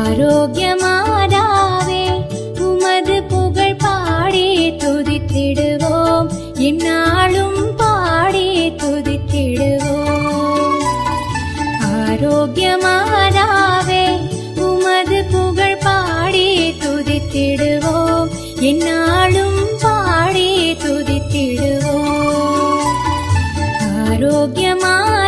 ஆரோக்கியமாதாவே உமது புகழ் பாடி துதித்திடுவோம். இந்நாளும் பாடி துதித்திடுவோம். ஆரோக்கியமாதாவே உமது புகழ் பாடி துதித்திடுவோம். இந்நாளும் பாடி துதித்திடுவோம். ஆரோக்கியமா